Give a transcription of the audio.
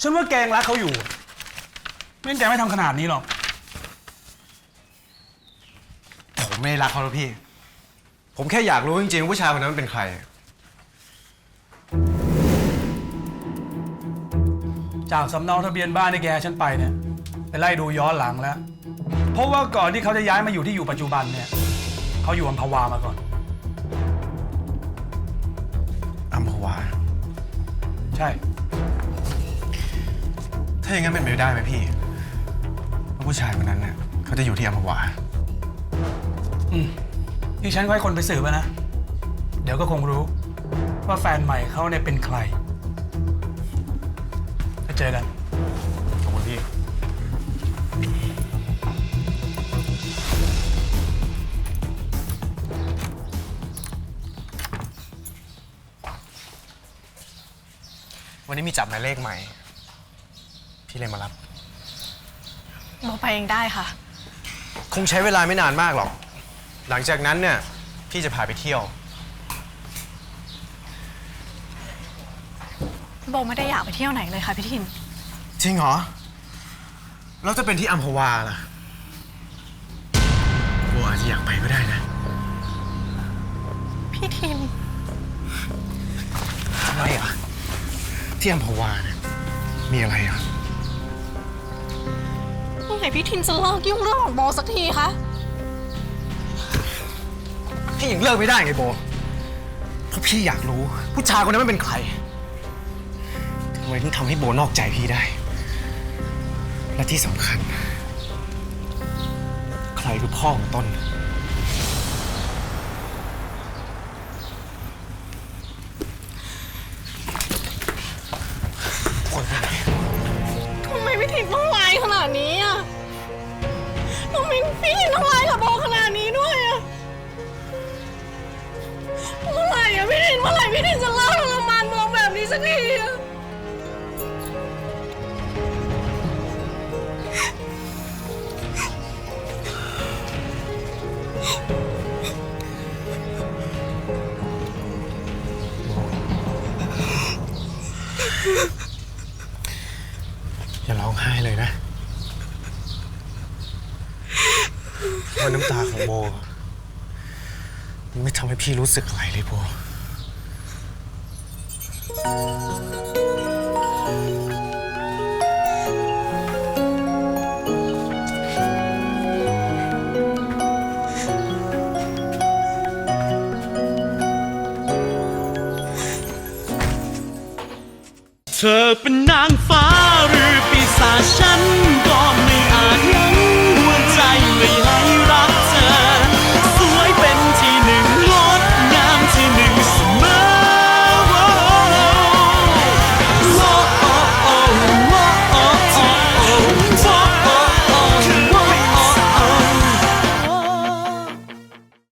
ฉันว่าแกยังรักเขาอยู่ไม่งั้นแกไม่ทำขนาดนี้หรอก ผมไม่ได้รักเขาแล้วพี่ ผมแค่อยากรู้จริงๆว่าผู้ชายคนนั้นเป็นใคร จากสำเนาทะเบียนบ้านที่แกให้ฉันไปเนี่ยไปไล่ดูย้อนหลังแล้ว เพราะว่าก่อนที่เขาจะย้ายมาอยู่ที่อยู่ปัจจุบันเนี่ยเขาอยู่อัมพวามาก่อน อัมพวา ใช่ ถ้าอย่างนั้นเป็นไปได้ไหมพี่ว่าผู้ชายคนนั้นเนี่ยเขาจะอยู่ที่อัมพวานี่ฉันก็ให้คนไปสืบอะนะ เดี๋ยวก็คงรู้ ว่าแฟนใหม่เขาเนี่ยเป็นใครจะเจอกัน ขอบคุณพี่ วันนี้มีจับหมายเลขใหม่ พี่เลยมารับโบไปเองได้ค่ะ คงใช้เวลาไม่นานมากหรอก หลังจากนั้นเนี่ยพี่จะพาไปเที่ยว โบไม่ได้อยากไปเที่ยวไหนเลยค่ะพี่ทิน จริงเหรอ แล้วจะเป็นที่อัมพวาล่ะโบอาจจะอยากไปก็ได้นะ พี่ทิน ทำไมอะที่อัมพวาเนี่ยมีอะไรอะเมื่อ ไหร่พี่ทินจะเลิกยุ่งเรื่องของโบสักทีคะ พี่ยังเลิกไม่ได้ไงโบเพราะพี่อยากรู้ผู้ชายคนนั้นมันเป็นใครทำไมถึงทำให้โบนอกใจพี่ได้ และที่สำคัญ ใครคือพ่อของต้น คนไปไหน ทำไมพี่ทินต้องร้ายขนาดนี้อะ ทำไมพี่ทินต้องร้ายกับโบขนาดนี้ด้วยอะเมื่อไหร่อะพี่ทินเมื่อไหร่พี่ทินจะเลิกทรมานโบแบบนี้สักทีอะอย่าร้องไห้เลยนะ เพราน้ำตาของโบมันไม่ทำให้พี่รู้สึกอะไรเลยโบ เธอเป็นนางฟ้าหรือปีศาจฉันก็ไม่